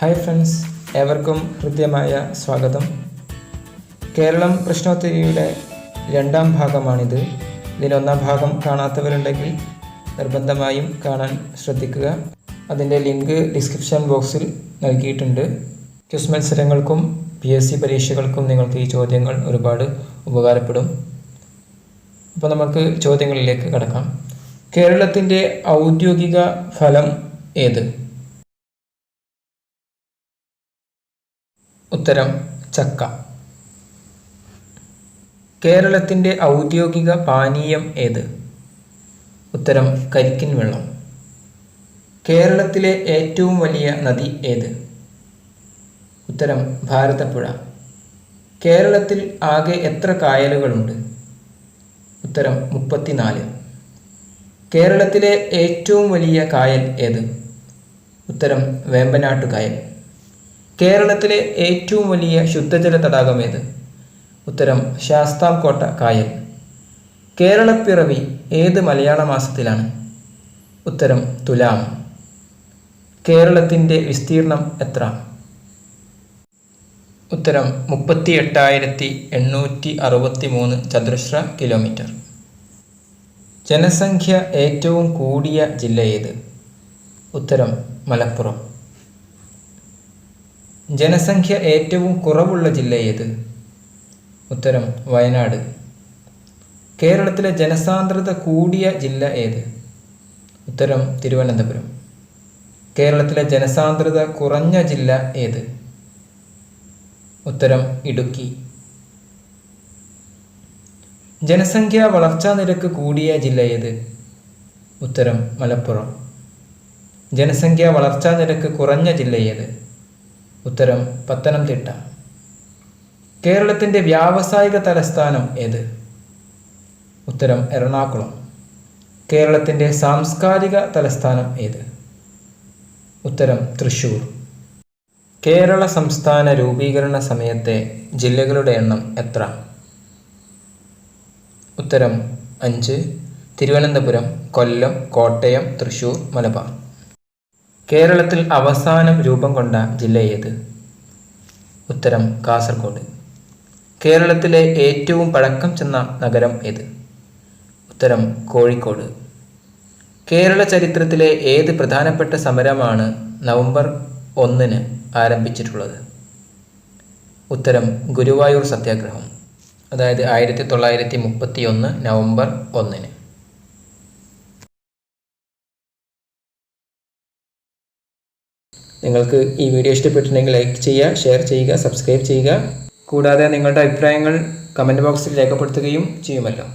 Hi friends ഏവർക്കും ഹൃദ്യമായ സ്വാഗതം. കേരളം പ്രശ്നോത്തരിയുടെ രണ്ടാം ഭാഗമാണിത്. ഇതിനൊന്നാം ഭാഗം കാണാത്തവരുണ്ടെങ്കിൽ നിർബന്ധമായും കാണാൻ ശ്രദ്ധിക്കുക. അതിന്റെ ലിങ്ക് ഡിസ്ക്രിപ്ഷൻ ബോക്സിൽ നൽകിയിട്ടുണ്ട്. ക്യുസ് മത്സരങ്ങൾക്കും പി എസ് സി പരീക്ഷകൾക്കും നിങ്ങൾക്ക് ഈ ചോദ്യങ്ങൾ ഒരുപാട് ഉപകാരപ്പെടും. അപ്പോൾ നമുക്ക് ചോദ്യങ്ങളിലേക്ക് കടക്കാം. കേരളത്തിന്റെ ഔദ്യോഗിക ഫലം ഏത്? ഉത്തരം ചക്ക. കേരളത്തിന്റെ ഔദ്യോഗിക പാനീയം ഏത്? ഉത്തരം കരിക്കിൻ വെള്ളം. കേരളത്തിലെ ഏറ്റവും വലിയ നദി ഏത്? ഉത്തരം ഭാരതപ്പുഴ. കേരളത്തിൽ ആകെ എത്ര കായലുകളുണ്ട്? ഉത്തരം മുപ്പത്തിനാല്. കേരളത്തിലെ ഏറ്റവും വലിയ കായൽ ഏത്? ഉത്തരം വേമ്പനാട്ടു കായൽ കേരളത്തിലെ ഏറ്റവും വലിയ ശുദ്ധജല തടാകം ഏത്? ഉത്തരം ശാസ്താംകോട്ട കായൽ. കേരളപ്പിറവി ഏത് മലയാള മാസത്തിലാണ്? ഉത്തരം തുലാം. കേരളത്തിന്റെ വിസ്തീർണം എത്ര? ഉത്തരം മുപ്പത്തി എട്ടായിരത്തി എണ്ണൂറ്റി അറുപത്തി മൂന്ന് ചതുരശ്ര കിലോമീറ്റർ. ജനസംഖ്യ ഏറ്റവും കൂടിയ ജില്ല ഏത്? ഉത്തരം മലപ്പുറം. ജനസംഖ്യ ഏറ്റവും കുറവുള്ള ജില്ല ഏത്? ഉത്തരം വയനാട്. കേരളത്തിലെ ജനസാന്ദ്രത കൂടിയ ജില്ല ഏത്? ഉത്തരം തിരുവനന്തപുരം. കേരളത്തിലെ ജനസാന്ദ്രത കുറഞ്ഞ ജില്ല ഏത്? ഉത്തരം ഇടുക്കി. ജനസംഖ്യ വളർച്ചാ നിരക്ക് കൂടിയ ജില്ല ഏത്? ഉത്തരം മലപ്പുറം. ജനസംഖ്യ വളർച്ചാ നിരക്ക് കുറഞ്ഞ ജില്ല ഏത്? ഉത്തരം പത്തനംതിട്ട. കേരളത്തിന്റെ വ്യാവസായിക തലസ്ഥാനം ഏത്? ഉത്തരം എറണാകുളം. കേരളത്തിന്റെ സാംസ്കാരിക തലസ്ഥാനം ഏത്? ഉത്തരം തൃശൂർ കേരള സംസ്ഥാന രൂപീകരണ സമയത്തെ ജില്ലകളുടെ എണ്ണം എത്ര? ഉത്തരം അഞ്ച്. തിരുവനന്തപുരം കൊല്ലം കോട്ടയം തൃശൂർ മലബാർ. കേരളത്തിൽ അവസാനം രൂപം കൊണ്ട ജില്ല ഏത്? ഉത്തരം കാസർഗോഡ്. കേരളത്തിലെ ഏറ്റവും പഴക്കം ചെന്ന നഗരം ഏത്? ഉത്തരം കോഴിക്കോട്. കേരള ചരിത്രത്തിലെ ഏത് പ്രധാനപ്പെട്ട സമരമാണ് നവംബർ ഒന്നിന് ആരംഭിച്ചിട്ടുള്ളത്? ഉത്തരം ഗുരുവായൂർ സത്യാഗ്രഹം. അതായത് ആയിരത്തി തൊള്ളായിരത്തി മുപ്പത്തി ഒന്ന് നവംബർ ഒന്നിന്. നിങ്ങൾക്ക് ഈ വീഡിയോ ഇഷ്ടപ്പെട്ടിട്ടുണ്ടെങ്കിൽ ലൈക്ക് ചെയ്യുക ഷെയർ ചെയ്യുക സബ്സ്ക്രൈബ് ചെയ്യുക. കൂടാതെ നിങ്ങളുടെ അഭിപ്രായങ്ങൾ കമന്റ് ബോക്സിൽ രേഖപ്പെടുത്തുകയും ചെയ്യുമല്ലോ.